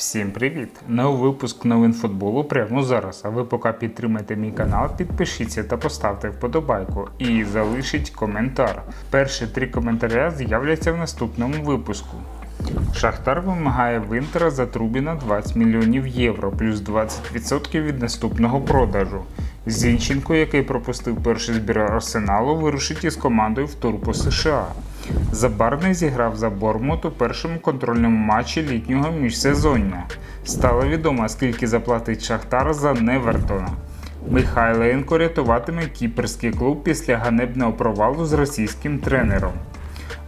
Всім привіт! Новий випуск новин футболу прямо зараз. А ви поки підтримайте мій канал, підпишіться та поставте вподобайку і залишіть коментар. Перші три коментаря з'являться в наступному випуску. Шахтар вимагає в Інтера за Трубіна 20 мільйонів євро плюс 20% від наступного продажу. Зінченко, який пропустив перший збір Арсеналу, вирушить із командою в тур по США. Забарний зіграв за Бормут у першому контрольному матчі літнього міжсезоння. Стало відомо, скільки заплатить Шахтар за Невертона. Михайленко рятуватиме кіперський клуб після ганебного провалу з російським тренером.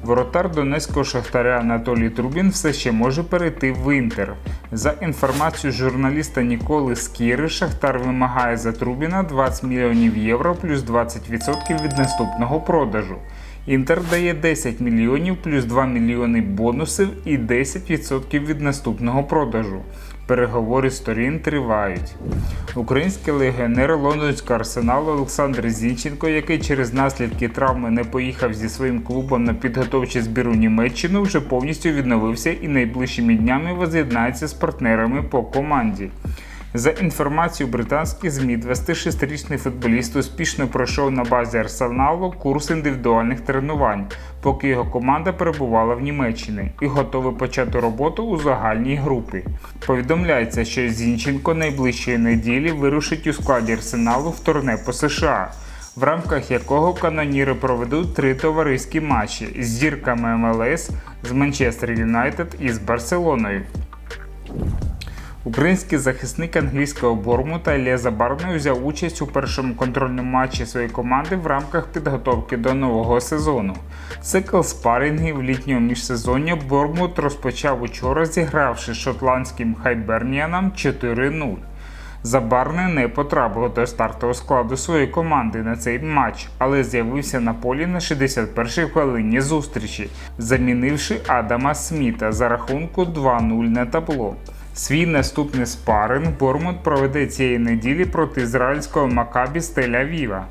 Воротар донецького шахтаря Анатолій Трубін все ще може перейти в Інтер. За інформацією журналіста Ніколи Скіри, Шахтар вимагає за Трубіна 20 мільйонів євро плюс 20% від наступного продажу. Інтер дає 10 мільйонів плюс 2 мільйони бонусів і 10% від наступного продажу. Переговори сторін тривають. Український легіонер лондонського арсеналу Олександр Зінченко, який через наслідки травми не поїхав зі своїм клубом на підготовчий збір у Німеччину, вже повністю відновився і найближчими днями воз'єднається з партнерами по команді. За інформацією британських ЗМІ, 26-річний футболіст успішно пройшов на базі Арсеналу курс індивідуальних тренувань, поки його команда перебувала в Німеччині і готовий почати роботу у загальній групі. Повідомляється, що Зінченко найближчої неділі вирушить у складі Арсеналу в турне по США. В рамках якого каноніри проведуть три товариські матчі з зірками МЛС з Манчестер Юнайтед і з Барселоною. Український захисник англійського Бормута Ілля Забарний взяв участь у першому контрольному матчі своєї команди в рамках підготовки до нового сезону. Цикл спарингів літнього міжсезоння Бормут розпочав учора, зігравши шотландським Хайберніаном 4-0. Забарний не потрапив до стартового складу своєї команди на цей матч, але з'явився на полі на 61-й хвилині зустрічі, замінивши Адама Сміта за рахунку 2-0 на табло. Свій наступний спаринг Бормут проведе цієї неділі проти ізраїльського Макабі з Тель-Авіва.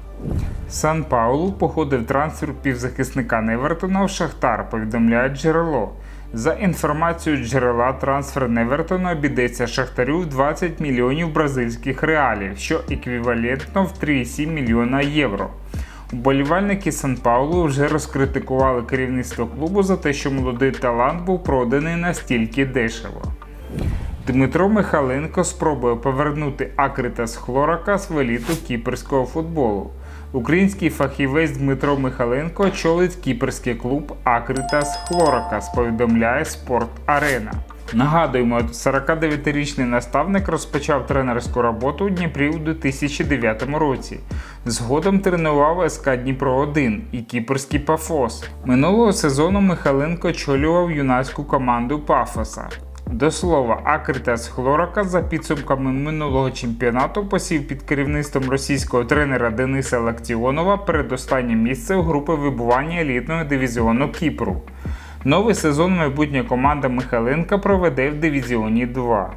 Сан Паулу походив трансфер півзахисника Невертона в Шахтар, повідомляє джерело. За інформацією джерела, трансфер Невертона обійдеться Шахтарю в 20 мільйонів бразильських реалів, що еквівалентно в 3,7 мільйона євро. Вболівальники Сан Паулу вже розкритикували керівництво клубу за те, що молодий талант був проданий настільки дешево. Дмитро Михаленко спробує повернути Акритас Хлоракас в еліту кіперського футболу. Український фахівець Дмитро Михаленко очолить кіперський клуб Акритас Хлоракас, повідомляє Спорт Арена. Нагадуємо, 49-річний наставник розпочав тренерську роботу у Дніпрі у 2009 році. Згодом тренував СК Дніпро 1 і кіперський Пафос. Минулого сезону Михаленко очолював юнацьку команду Пафоса. До слова, Акритес Хлорака за підсумками минулого чемпіонату посів під керівництвом російського тренера Дениса Лактіонова передостаннє місце у групи вибування елітного дивізіону Кіпру. Новий сезон майбутня команда Михайленка проведе в дивізіоні 2.